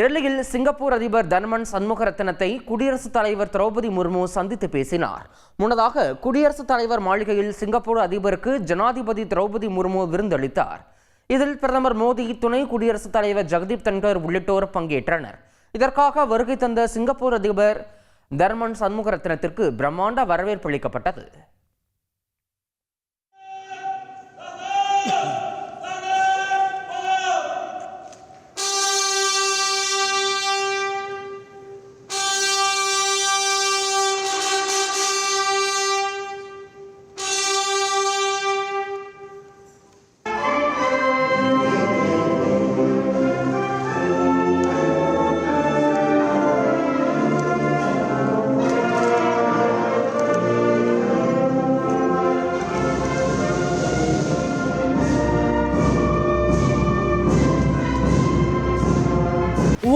டெல்லியில் சிங்கப்பூர் அதிபர் தன்மன் சண்முகரத்னத்தை குடியரசுத் தலைவர் திரௌபதி முர்மு சந்தித்து பேசினார். முன்னதாக குடியரசுத் தலைவர் மாளிகையில் சிங்கப்பூர் அதிபருக்கு ஜனாதிபதி திரௌபதி முர்மு விருந்தளித்தார். இதில் பிரதமர் மோடி துணை குடியரசுத் தலைவர் ஜெகதீப் தன்கர் உள்ளிட்டோர் பங்கேற்றனர். இதற்காக வருகை தந்த சிங்கப்பூர் அதிபர் தர்மன் சண்முகரத்னத்திற்கு பிரம்மாண்ட வரவேற்பு அளிக்கப்பட்டது.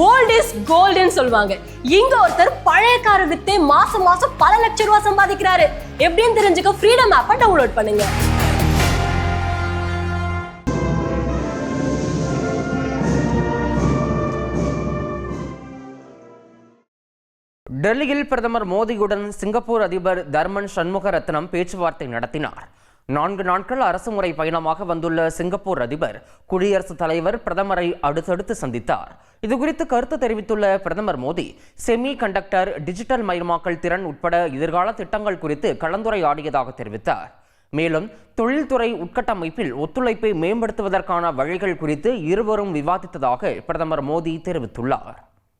ஓல்ட் இஸ் கோல்டுன்னு சொல்லுவாங்க. இங்க ஒருத்தர் பழைய காரை வித்தே மாசம் மாசம் பல லட்சம் ரூபாய் சம்பாதிக்கிறாரு. எப்படின்னு தெரிஞ்சுக்க ஃப்ரீடம் ஆப்பை டவுன்லோட் பண்ணுங்க. டெல்லியில் பிரதமர் மோடியுடன் சிங்கப்பூர் அதிபர் தர்மன் சண்முகரத்னம் பேச்சுவார்த்தை நடத்தினார். நான்கு நாட்கள் அரசுமுறை பயணமாக வந்துள்ள சிங்கப்பூர் அதிபர் குடியரசுத் தலைவர் பிரதமரை அடுத்தடுத்து சந்தித்தார். இதுகுறித்து கருத்து தெரிவித்துள்ள பிரதமர் மோடி செமி கண்டக்டர் டிஜிட்டல் மயமாக்கல் திறன் உட்பட எதிர்கால திட்டங்கள் குறித்து கலந்துரையாடியதாக தெரிவித்தார். மேலும் தொழில்துறை உட்கட்டமைப்பில் ஒத்துழைப்பை மேம்படுத்துவதற்கான வழிகள் குறித்து இருவரும் விவாதித்ததாக பிரதமர் மோடி தெரிவித்துள்ளார்.